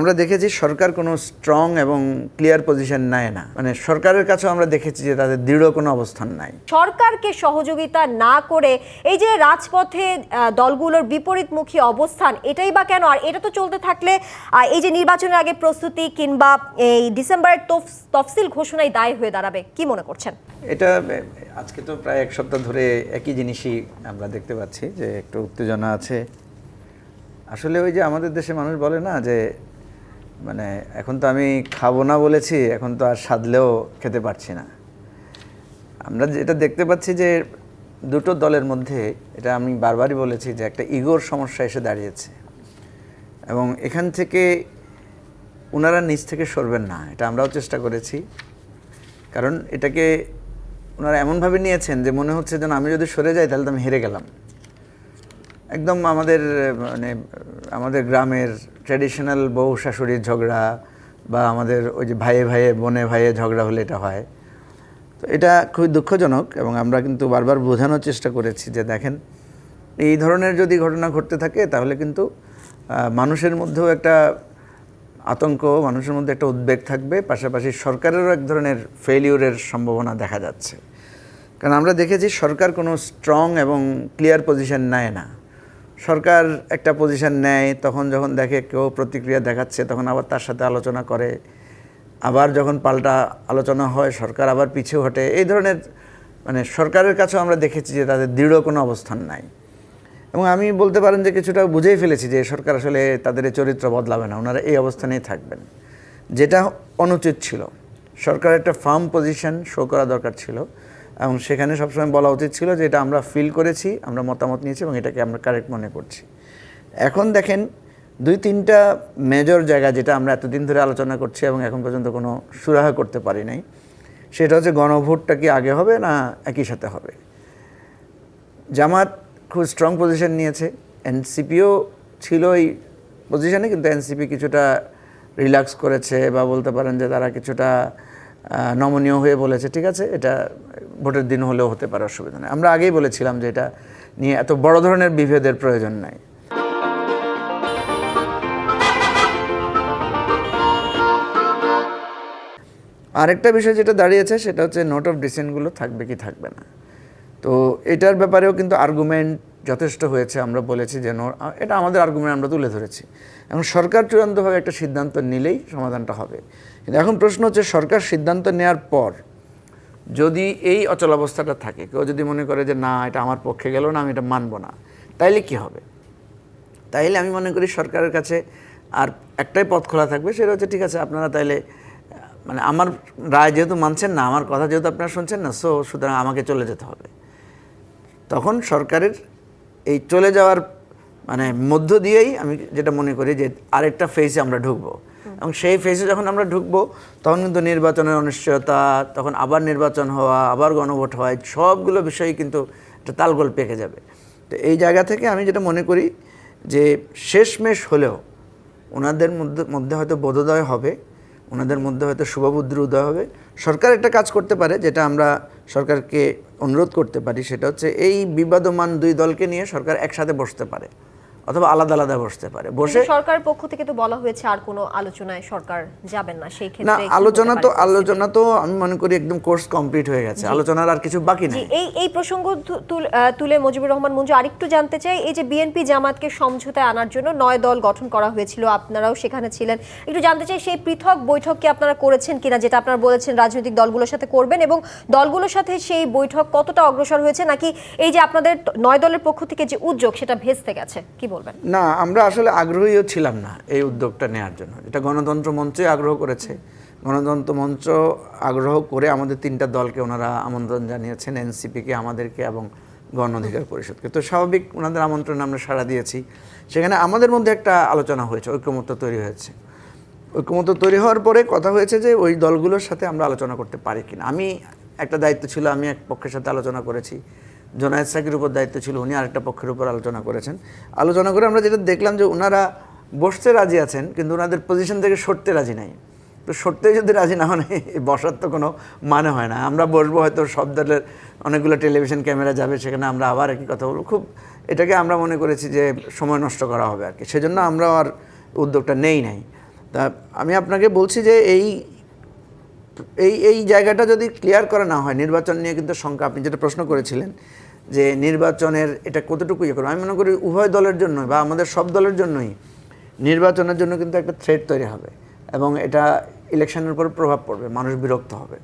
আমরা দেখেছি সরকার কোনো স্ট্রং এবং ক্লিয়ার পজিশন নেয় না। মানে সরকারের কাছেও আমরা দেখেছি যে তাদের দৃঢ় কোনো অবস্থান নাই। সরকারকে সহযোগিতা না করে এই যে রাজপথে আহ, দলগুলোর বিপরীতমুখী অবস্থান এটাই বা কেন? আর এটা তো চলতে থাকলে আহ, এই যে নির্বাচনের আগে প্রস্তুতি কিংবা এই ডিসেম্বরের তফ- তফসিল ঘোষণায় দায় হয়ে দাঁড়াবে কি মনে করছেন? এটা এ, আজকে তো প্রায় এক সপ্তাহ ধরে একই জিনিসই আমরা দেখতে পাচ্ছি যে একটু উত্তেজনা আছে। আসলে ওই যে আমাদের দেশে মানুষ বলে না যে মানে এখন তো আমি খাব না বলেছি, এখন তো আর সাধলেও খেতে পারছি না। আমরা যেটা দেখতে পাচ্ছি যে দুটো দলের মধ্যে, এটা আমি বারবারই বলেছি যে একটা ইগোর সমস্যা এসে দাঁড়িয়েছে। এবং এখান থেকে ওনারা নিচ থেকে সরবেন না, এটা আমরাও চেষ্টা করেছি। কারণ এটাকে ওনারা এমনভাবে নিয়েছেন যে মনে হচ্ছে যেন আমি যদি সরে যাই তাহলে তো আমি হেরে গেলাম। একদম আমাদের মানে আমাদের গ্রামের ট্র্যাডিশনাল বউ শাশুড়ির ঝগড়া বা আমাদের ওই যে ভাইয়ে ভাইয়ে, বোনে ভাইয়ে ঝগড়া হলে এটা হয়। তো এটা খুবই দুঃখজনক এবং আমরা কিন্তু বারবার বোঝানোর চেষ্টা করেছি যে দেখেন, এই ধরনের যদি ঘটনা ঘটতে থাকে তাহলে কিন্তু মানুষের মধ্যেও একটা আতঙ্ক, মানুষের মধ্যে একটা উদ্বেগ থাকবে। পাশাপাশি সরকারেরও এক ধরনের ফেলিউরের সম্ভাবনা দেখা যাচ্ছে। কারণ আমরা দেখেছি সরকার কোনো স্ট্রং এবং ক্লিয়ার পজিশন নেয় না। সরকার একটা পজিশন নেয়, তখন যখন দেখে কেউ প্রতিক্রিয়া দেখাচ্ছে, তখন আবার তার সাথে আলোচনা করে। আবার যখন পাল্টা আলোচনা হয়, সরকার আবার পিছু হটে। এই ধরনের মানে সরকারের কাছেও আমরা দেখেছি যে তাদের দৃঢ় কোনো অবস্থান নাই। এবং আমি বলতে পারেন যে কিছুটা বুঝেই ফেলেছি যে সরকার আসলে তাদের চরিত্র বদলাবে না, ওনারা এই অবস্থানেই থাকবেন। যেটা অনুচিত ছিল। সরকারের একটা ফার্ম পজিশন শো করা দরকার ছিল। এবং সেখানে সবসময় বলা উচিত ছিল যে এটা আমরা ফিল করেছি, আমরা মতামত নিয়েছি এবং এটাকে আমরা কারেক্ট মনে করছি। এখন দেখেন, দুই তিনটা মেজর জায়গা যেটা আমরা এতদিন ধরে আলোচনা করছি এবং এখন পর্যন্ত কোনো সুরাহা করতে পারি নাই, সেটা হচ্ছে গণভোটটা কি আগে হবে না একই সাথে হবে? জামাত খুব স্ট্রং পজিশন নিয়েছে এনসিপিও ছিল এই পজিশনে কিন্তু এনসিপি কিছুটা রিল্যাক্স করেছে বা বলতে পারেন যে তারা কিছুটা নমনীয় হয়ে বলেছে, ঠিক আছে? এটা ভোটের দিন হলেও হতে পারে, অসুবিধা নেই। আমরা আগেই বলেছিলাম যে এটা নিয়ে এত বড় ধরনের বিভেদের প্রয়োজন নাই। আরেকটা বিষয় যেটা দাঁড়িয়েছে, সেটা হচ্ছে নোট অফ ডিসেন্টগুলো থাকবে কি থাকবে না। তো এটার ব্যাপারেও কিন্তু আর্গুমেন্ট যথেষ্ট হয়েছে, আমরা বলেছি যে এটা আমাদের আর্গুমেন্ট আমরা তুলে ধরেছি। এখন সরকার চূড়ান্তভাবে একটা সিদ্ধান্ত নিলেই সমাধানটা হবে। কিন্তু এখন প্রশ্ন হচ্ছে, সরকার সিদ্ধান্ত নেওয়ার পর যদি এই অচলাবস্থাটা থাকে, কেউ যদি মনে করে যে, না, এটা আমার পক্ষে গেল না, আমি এটা মানব না, তাইলে কি হবে? তাইলে আমি মনে করি সরকারের কাছে আর একটাই পথ খোলা থাকবে, সেটা হচ্ছে, ঠিক আছে, আপনারা তাইলে মানে আমার রায় যেহেতু মানছেন না, আমার কথা যেহেতু আপনারা শুনছেন না, সো সুতরাং আমাকে চলে যেতে হবে। তখন সরকারের এই চলে যাওয়ার মানে মধ্য দিয়েই আমি যেটা মনে করি যে, আরেকটা ফেজে আমরা ঢুকবো। এবং সেই ফেসে যখন আমরা ঢুকবো, তখন কিন্তু নির্বাচনের অনিশ্চয়তা, তখন আবার নির্বাচন হওয়া, আবার গণভোট হওয়া সবগুলো বিষয়ই কিন্তু একটা তালগোল পেকে যাবে। তো এই জায়গা থেকে আমি যেটা মনে করি যে শেষমেশ হলেও ওনাদের মধ্যে মধ্যে হয়তো বোধোদয় হবে, ওনাদের মধ্যে হয়তো শুভবুদ্ধির উদয় হবে। সরকার একটা কাজ করতে পারে, যেটা আমরা সরকারকে অনুরোধ করতে পারি, সেটা হচ্ছে এই বিবাদমান দুই দলকে নিয়ে সরকার একসাথে বসতে পারে। অথবা আলাদা আলাদা বসতে পারে। বসে কিন্তু সরকারের পক্ষ থেকে তো বলা হয়েছে আর কোনো আলোচনায় সরকার যাবেন না সেই ক্ষেত্রে কি আলোচনা তো আলোচনা তো আমি মনে করি একদম কোর্স কমপ্লিট হয়ে গেছে। আলোচনার আর কিছু বাকি নেই। এই এই প্রসঙ্গ তুলে মুজিবুর রহমান মঞ্জু আরেকটু জানতে চাই এই যে বিএনপি জামাতকে সমঝোতায় আনার জন্য নয় দল গঠন করা হয়েছিল আপনারাও সেখানে ছিলেন। একটু জানতে চাই সেই পৃথক বৈঠক কি আপনারা করেছেন কিনা যেটা আপনারা বলেছেন রাজনৈতিক দলগুলোর সাথে করবেন এবং দলগুলোর সাথে সেই বৈঠক কতটা অগ্রসর হয়েছে নাকি এই যে আপনাদের নয় দলের পক্ষ থেকে যে উদ্যোগ সেটা ভেস্তে গেছে? কি বলবেন? না, আমরা আসলে আগ্রহীও ছিলাম না এই উদ্যোগটা নেওয়ার জন্য। এটা গণতন্ত্র মঞ্চই আগ্রহ করেছে। গণতন্ত্র মঞ্চ আগ্রহ করে আমাদের তিনটা দলকে ওনারা আমন্ত্রণ জানিয়েছেন, এনসিপিকে, আমাদেরকে এবং গণ অধিকার পরিষদকে। তো স্বাভাবিক ওনাদের আমন্ত্রণে আমরা সাড়া দিয়েছি। সেখানে আমাদের মধ্যে একটা আলোচনা হয়েছে, ঐক্যমত্য তৈরি হয়েছে। ঐক্যমত্য তৈরি হওয়ার পরে কথা হয়েছে যে ওই দলগুলোর সাথে আমরা আলোচনা করতে পারি কিনা। আমি একটা দায়িত্ব ছিল, আমি এক পক্ষের সাথে আলোচনা করেছি। জোনায়েদ সাকির উপর দায়িত্ব ছিল, উনি আরেকটা পক্ষের উপর আলোচনা করেছেন। আলোচনা করে আমরা যেটা দেখলাম যে ওনারা বসতে রাজি আছেন, কিন্তু ওনাদের পজিশন থেকে সরতে রাজি নাই। তো সরতে যদি রাজি না হন বসার তো কোনো মানে হয় না। আমরা বসবো হয়তো সব দলের অনেকগুলো টেলিভিশন ক্যামেরা যাবে, সেখানে আমরা আবার একই কথা বলব। খুব এটাকে আমরা মনে করেছি যে সময় নষ্ট করা হবে আর কি। সেজন্য আমরা আর উদ্যোগটা নেই নাই। তা আমি আপনাকে বলছি যে এই এই এই জায়গাটা যদি ক্লিয়ার করা না হয়, নির্বাচন নিয়ে কিন্তু শঙ্কা। আপনি যেটা প্রশ্ন করেছিলেন যে নির্বাচনের এটা কতটুকু ইয়ে করবে? আমি মনে করি উভয় দলের জন্যই বা আমাদের সব দলের জন্যই নির্বাচনের জন্য কিন্তু একটা থ্রেট তৈরি হবে এবং এটা ইলেকশনের উপর প্রভাব পড়বে, মানুষ বিরক্ত হবে।